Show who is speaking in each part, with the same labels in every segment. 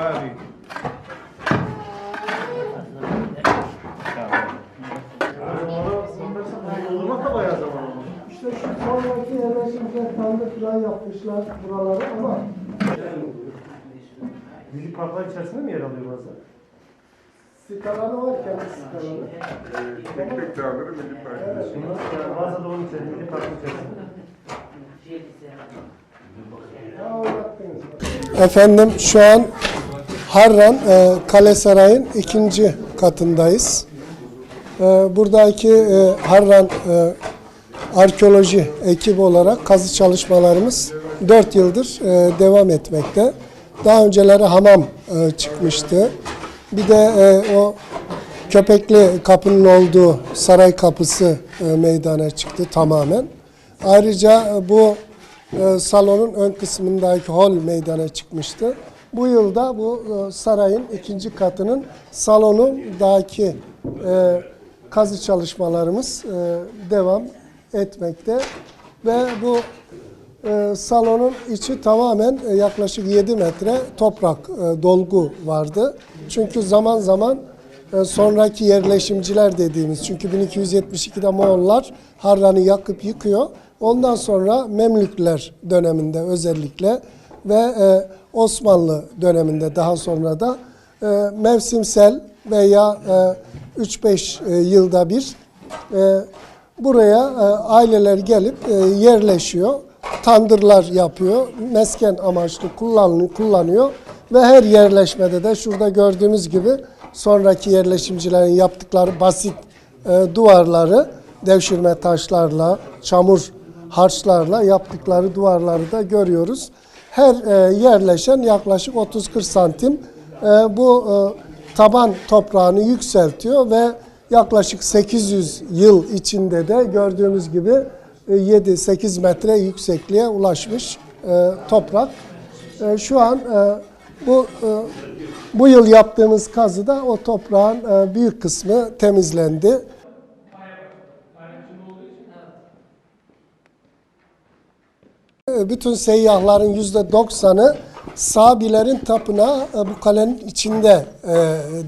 Speaker 1: Bayağı büyük.
Speaker 2: İşte şu sonraki yerleşimciler kendi plan yapmışlar buraları ama
Speaker 1: Milli parklar içerisinde mi yer alıyor burası?
Speaker 2: sitaları var kendi sitaları.
Speaker 3: Teknik dağları milli parkı.
Speaker 1: Bunlar bazı da onun içerisinde, milli parkın içerisinde.
Speaker 2: Efendim şu an Harran e, Kale Saray'ın ikinci katındayız. E, buradaki e, Harran e, arkeoloji ekibi olarak kazı çalışmalarımız 4 yıldır e, devam etmekte. Daha önceleri hamam e, çıkmıştı. Bir de e, o köpekli kapının olduğu saray kapısı e, meydana çıktı tamamen. Ayrıca e, bu e, salonun ön kısmındaki hol meydana çıkmıştı. Bu yılda bu e, sarayın ikinci katının salonundaki e, kazı çalışmalarımız e, devam etmekte ve bu e, salonun içi tamamen e, yaklaşık 7 metre toprak e, dolgu vardı. Çünkü zaman zaman e, sonraki yerleşimciler dediğimiz çünkü 1272'de Moğollar Harran'ı yakıp yıkıyor. Ondan sonra Memlükler döneminde özellikle ve e, Osmanlı döneminde daha sonra da e, mevsimsel veya e, 3-5 e, yılda bir e, buraya e, aileler gelip e, yerleşiyor. Tandırlar yapıyor. Mesken amaçlı kullanıyor. Ve her yerleşmede de şurada gördüğümüz gibi sonraki yerleşimcilerin yaptıkları basit e, duvarları devşirme taşlarla, çamur harçlarla yaptıkları duvarları da görüyoruz. Her e, yerleşen yaklaşık 30-40 santim e, bu e, taban toprağını yükseltiyor ve yaklaşık 800 yıl içinde de gördüğümüz gibi e, 7-8 metre yüksekliğe ulaşmış toprak. Şu an bu bu yıl yaptığımız kazıda o toprağın e, büyük kısmı temizlendi. Bütün seyyahların yüzde doksanı Sabilerin tapınağı e, bu kalenin içinde e,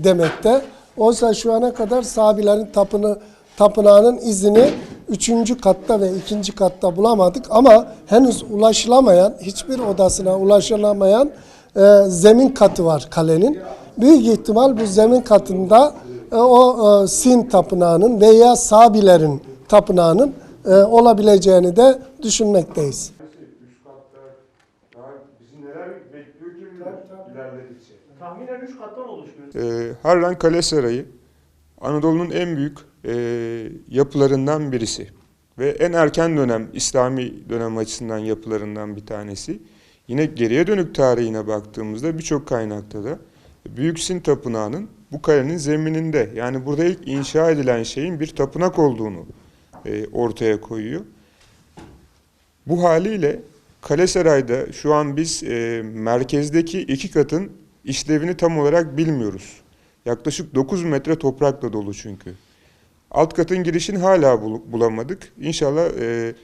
Speaker 2: demekte. Oysa şu ana kadar Sabilerin tapını, tapınağının izini üçüncü katta ve ikinci katta bulamadık. Ama henüz ulaşılamayan, hiçbir odasına ulaşılamayan e, zemin katı var kalenin. Büyük ihtimal bu zemin katında o Sin tapınağının veya Sabilerin tapınağının olabileceğini de düşünmekteyiz.
Speaker 1: Tahminen 3 kattan oluşuyor.
Speaker 3: Ee, Harran Kale Sarayı Anadolu'nun en büyük e, yapılarından birisi ve en erken dönem İslami dönem açısından yapılarından bir tanesi. Yine geriye dönük tarihine baktığımızda birçok kaynakta da Büyük Sin Tapınağı'nın bu kalenin zemininde yani burada ilk inşa edilen şeyin bir tapınak olduğunu e, ortaya koyuyor. Bu haliyle Kale Saray'da şu an biz e, merkezdeki iki katın işlevini tam olarak bilmiyoruz. Yaklaşık 9 metre toprakla dolu çünkü. Alt katın girişini hala bul- bulamadık. İnşallah e,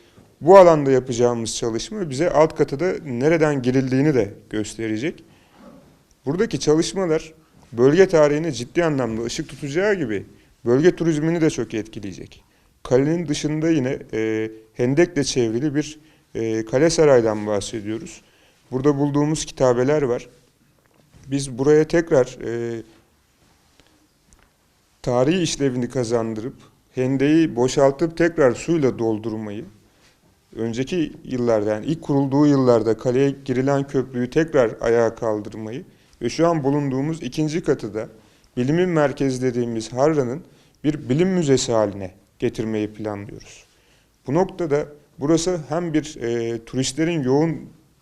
Speaker 3: bu alanda yapacağımız çalışma bize alt katı da nereden girildiğini de gösterecek. Buradaki çalışmalar bölge tarihine ciddi anlamda ışık tutacağı gibi bölge turizmini de çok etkileyecek. Kalenin dışında yine e, hendekle çevrili bir e, kale saraydan bahsediyoruz. Burada bulduğumuz kitabeler var. Biz buraya tekrar e, tarihi işlevini kazandırıp hendeyi boşaltıp tekrar suyla doldurmayı, önceki yıllarda yani ilk kurulduğu yıllarda kaleye girilen köprüyü tekrar ayağa kaldırmayı ve şu an bulunduğumuz ikinci katı da bilimin merkezi dediğimiz Harran'ın bir bilim müzesi haline getirmeyi planlıyoruz. Bu noktada burası hem bir e, turistlerin yoğun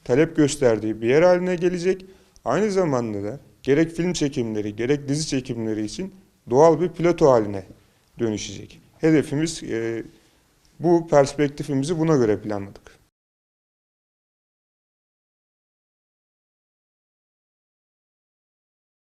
Speaker 3: talep gösterdiği bir yer haline gelecek, aynı zamanda da gerek film çekimleri gerek dizi çekimleri için doğal bir plato haline dönüşecek. Hedefimiz e, bu perspektifimizi buna göre planladık.